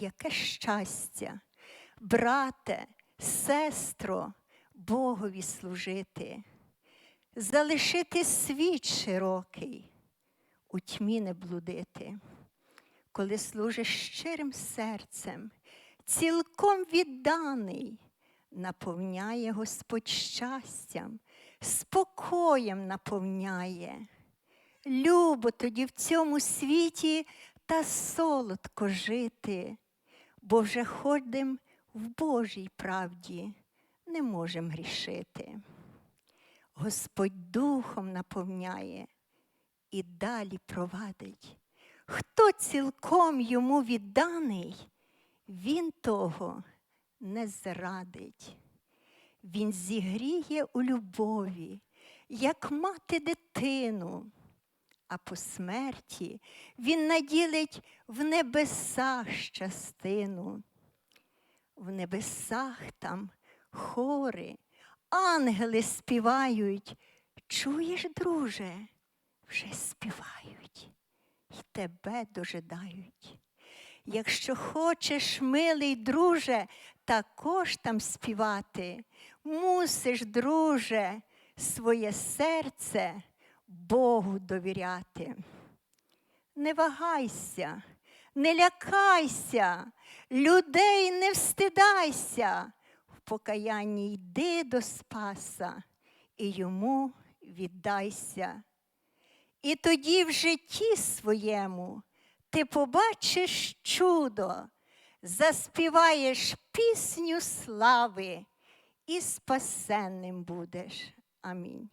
яке щастя, брате, сестро, Богові служити, залишити світ широкий, у тьмі не блудити, коли служиш щирим серцем, цілком відданий, наповняє Господь щастям, спокоєм наповняє. Любо тоді в цьому світі та солодко жити, бо вже ходим в Божій правді, не можем грішити. Господь духом наповняє і далі провадить. Хто цілком йому відданий, він того не зрадить. Він зігріє у любові, як мати дитину, а по смерті він наділить в небесах частину. В небесах там хори, ангели співають. Чуєш, друже, вже співають й тебе дожидають. Якщо хочеш, милий друже, також там співати, мусиш, друже, своє серце Богу довіряти. Не вагайся, не лякайся, людей не встидайся, в покаянні йди до Спаса і йому віддайся. І тоді в житті своєму ти побачиш чудо, заспіваєш пісню слави і спасенним будеш. Амінь.